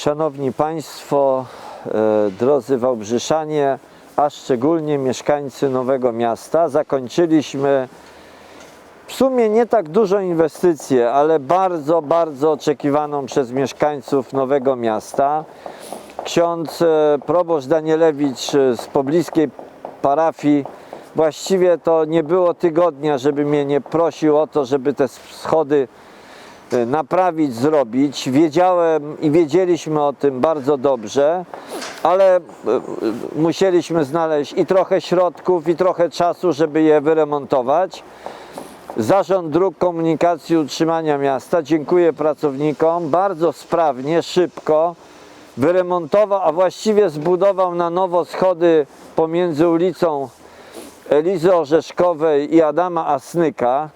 Szanowni Państwo, e, drodzy Wałbrzyszanie, a szczególnie mieszkańcy Nowego Miasta, zakończyliśmy w sumie nie tak dużą inwestycję, ale bardzo, bardzo oczekiwaną przez mieszkańców Nowego Miasta. Ksiądz e, proboszcz Danielewicz e, z pobliskiej parafii właściwie to nie było tygodnia, żeby mnie nie prosił o to, żeby te schody naprawić, zrobić. Wiedziałem i wiedzieliśmy o tym bardzo dobrze, ale e, e, musieliśmy znaleźć i trochę środków, i trochę czasu, żeby je wyremontować. Zarząd Dróg Komunikacji Utrzymania Miasta dziękuję pracownikom. Bardzo sprawnie, szybko wyremontował, a właściwie zbudował na nowo schody pomiędzy ulicą Elizy Orzeszkowej i Adama Asnyka.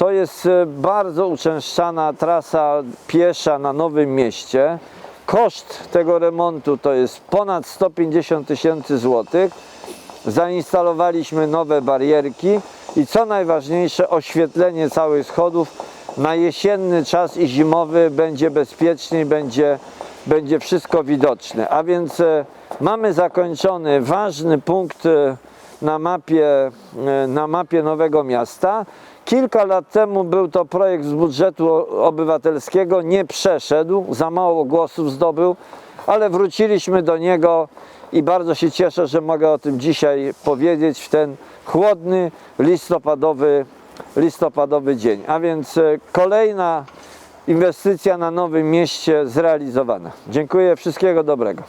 To jest e, bardzo uczęszczana trasa piesza na Nowym Mieście. Koszt tego remontu to jest ponad 150 tysięcy złotych. Zainstalowaliśmy nowe barierki i co najważniejsze oświetlenie całych schodów na jesienny czas i zimowy będzie bezpieczniej, będzie, będzie wszystko widoczne. A więc e, mamy zakończony ważny punkt e, na mapie, e, na mapie Nowego Miasta. Kilka lat temu był to projekt z budżetu obywatelskiego, nie przeszedł, za mało głosów zdobył, ale wróciliśmy do niego i bardzo się cieszę, że mogę o tym dzisiaj powiedzieć w ten chłodny, listopadowy, listopadowy dzień. A więc e, kolejna inwestycja na Nowym Mieście zrealizowana. Dziękuję, wszystkiego dobrego.